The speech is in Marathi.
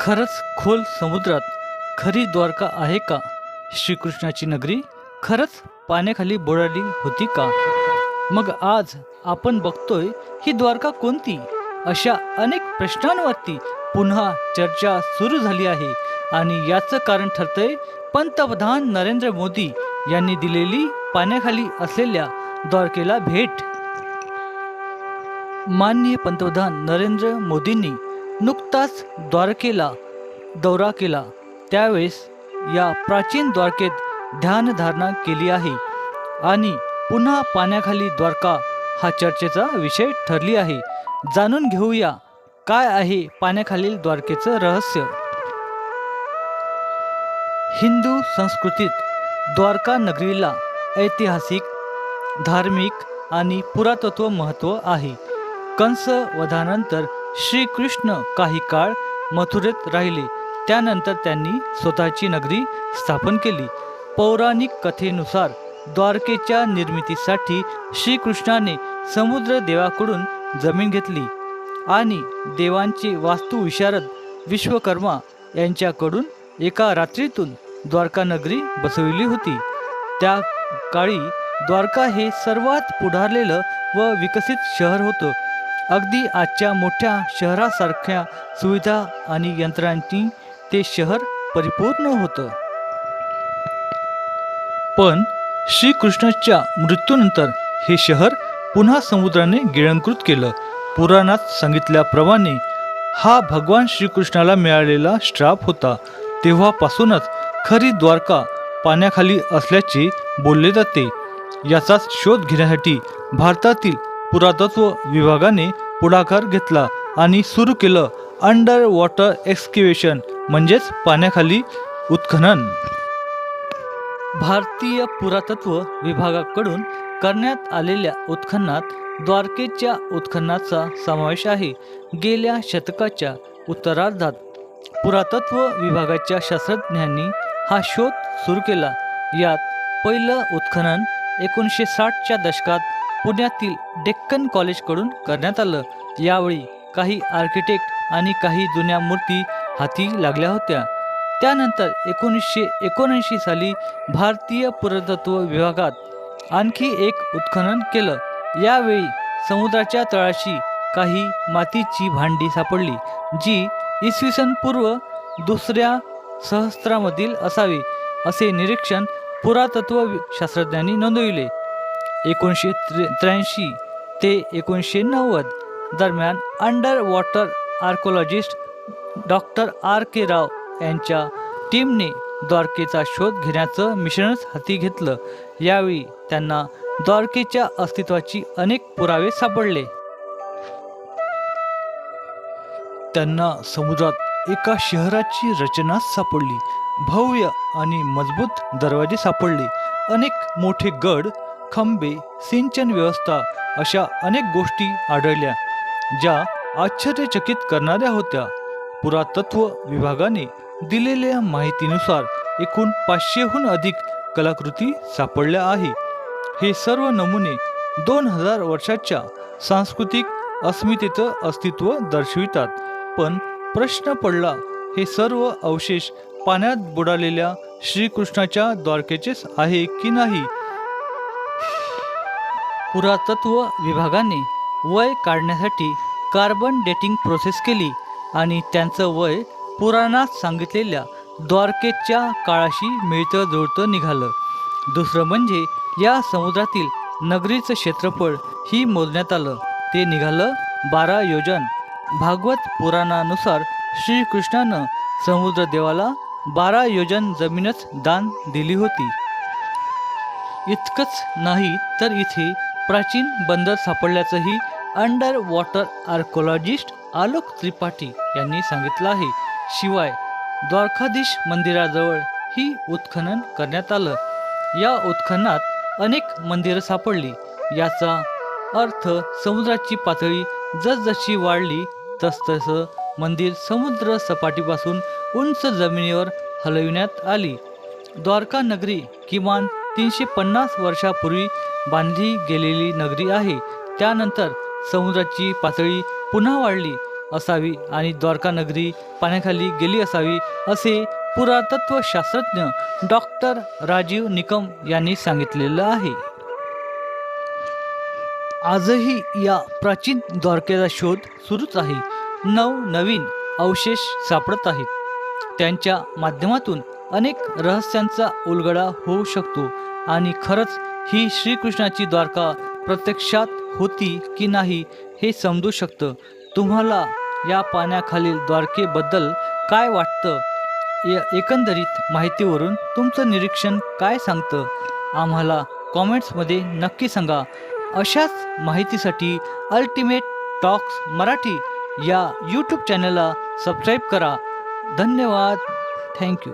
खरंच खोल समुद्रात खरी द्वारका आहे का? श्रीकृष्णाची नगरी खरंच पाण्याखाली बुडाली होती का? मग आज आपण बघतोय ही द्वारका कोणती? अशा अनेक प्रश्नांवरती पुन्हा चर्चा सुरू झाली आहे आणि याचं कारण ठरतंय पंतप्रधान नरेंद्र मोदी यांनी दिलेली पाण्याखाली असलेल्या द्वारकेला भेट. माननीय पंतप्रधान नरेंद्र मोदींनी नुकताच द्वारकेला दौरा केला. त्यावेळेस या प्राचीन द्वारकेत ध्यानधारणा केली आहे आणि पुन्हा पाण्याखाली द्वारका हा चर्चेचा विषय ठरली आहे. जाणून घेऊया काय आहे पाण्याखालील द्वारकेचं रहस्य. हिंदू संस्कृतीत द्वारका नगरीला ऐतिहासिक धार्मिक आणि पुरातत्व महत्त्व आहे. कंस वधानंतर श्रीकृष्ण काही काळ मथुरेत राहिले. त्यानंतर त्यांनी स्वतःची नगरी स्थापन केली. पौराणिक कथेनुसार द्वारकेच्या निर्मितीसाठी श्रीकृष्णाने समुद्र देवाकडून जमीन घेतली आणि देवांचे वास्तुविशारद विश्वकर्मा यांच्याकडून एका रात्रीतून द्वारका नगरी बसविली होती. त्या काळी द्वारका हे सर्वात पुढारलेलं व विकसित शहर होतं. अगदी आजच्या मोठ्या शहरासारख्या सुविधा आणि यंत्रांनी ते शहर परिपूर्ण होतं. पण श्रीकृष्णाच्या मृत्यूनंतर हे शहर पुन्हा समुद्राने गिळंकृत केलं. पुराणात सांगितल्याप्रमाणे हा भगवान श्रीकृष्णाला मिळालेला श्राप होता. तेव्हापासूनच खरी द्वारका पाण्याखाली असल्याचे बोलले जाते. याचाच शोध घेण्यासाठी भारतातील पुरातत्व विभागाने पुढाकार घेतला आणि सुरू केलं अंडर वॉटर एक्सकिवेशन म्हणजेच पाण्याखाली उत्खनन. भारतीय पुरातत्व विभागाकडून करण्यात आलेल्या उत्खननात द्वारकेच्या उत्खननाचा समावेश आहे. गेल्या शतकाच्या उत्तरार्धात पुरातत्व विभागाच्या शास्त्रज्ञांनी हा शोध सुरू केला. यात पहिलं उत्खनन एकोणीसशे साठच्या दशकात पुण्यातील डेक्कन कॉलेजकडून करण्यात आलं. यावेळी काही आर्किटेक्ट आणि काही जुन्या मूर्ती हाती लागल्या होत्या. त्यानंतर एकोणीसशे एकोणऐंशी साली भारतीय पुरातत्व विभागात आणखी एक उत्खनन केलं. यावेळी समुद्राच्या तळाशी काही मातीची भांडी सापडली जी इसवी सन पूर्व दुसऱ्या सहस्त्रामधील असावी असे निरीक्षण पुरातत्व शास्त्रज्ञांनी नोंदविले. एकोणीसशे त्रे त्र्याऐंशी ते एकोणीसशे नव्वद दरम्यान under water archaeologist doctor R K Rao यांच्या टीमने द्वारकेचा शोध घेण्याचं मिशनच हाती घेतलं. यावेळी त्यांना द्वारकेच्या अस्तित्वाची अनेक पुरावे सापडले. त्यांना समुद्रात एका शहराची रचना सापडली. भव्य आणि मजबूत दरवाजे सापडले. अनेक मोठे गड खंबे सिंचन व्यवस्था अशा अनेक गोष्टी आढळल्या ज्या आश्चर्यचकित करणाऱ्या होत्या. पुरातत्व विभागाने दिलेल्या माहितीनुसार एकूण पाचशेहून अधिक कलाकृती सापडल्या आहे. हे सर्व नमुने दोन हजार वर्षाच्या सांस्कृतिक अस्मितेचं अस्तित्व दर्शवितात. पण प्रश्न पडला हे सर्व अवशेष पाण्यात बुडालेल्या श्रीकृष्णाच्या द्वारकेचेच आहे की नाही? पुरातत्व विभागाने वय काढण्यासाठी कार्बन डेटिंग प्रोसेस केली आणि त्यांचं वय पुराणात सांगितलेल्या द्वारकेच्या काळाशी मिळतं जुळतं निघालं. दुसरं म्हणजे या समुद्रातील नगरीचं क्षेत्रफळ ही मोजण्यात आलं. ते निघालं बारा योजन. भागवत पुराणानुसार श्रीकृष्णानं समुद्रदेवाला बारा योजन जमीनच दान दिली होती. इतकंच नाही तर इथे प्राचीन बंदर सापडल्याचंही under water archaeologist Alok Tripathi यांनी सांगितलं आहे. शिवाय द्वारकाधीश मंदिराजवळ ही उत्खनन करण्यात आलं. या उत्खननात अनेक मंदिरं सापडली. याचा अर्थ समुद्राची पातळी जसजशी वाढली तसतसं मंदिर समुद्र सपाटीपासून उंच जमिनीवर हलविण्यात आली. द्वारका नगरी किमान तीनशे पन्नास वर्षापूर्वी बांधली गेलेली नगरी आहे. त्यानंतर समुद्राची पातळी पुन्हा वाढली असावी आणि द्वारका नगरी पाण्याखाली गेली असावी असे पुरातत्व शास्त्रज्ञ डॉक्टर राजीव निकम यांनी सांगितलेलं आहे. आजही या प्राचीन द्वारकेचा शोध सुरूच आहे. नव नवीन अवशेष सापडत आहेत. त्यांच्या माध्यमातून अनेक रहस्यांचा उलगडा होऊ शकतो आणि खरंच ही श्रीकृष्णाची द्वारका प्रत्यक्षात होती की नाही हे समजू शकतं. तुम्हाला या पाण्याखालील द्वारकेबद्दल काय वाटतं? या एकंदरीत माहितीवरून तुमचं निरीक्षण काय सांगतं? आम्हाला कॉमेंट्समध्ये नक्की सांगा. अशाच माहितीसाठी अल्टिमेट टॉक्स मराठी या यूट्यूब चॅनलला सबस्क्राईब करा. धन्यवाद. थँक्यू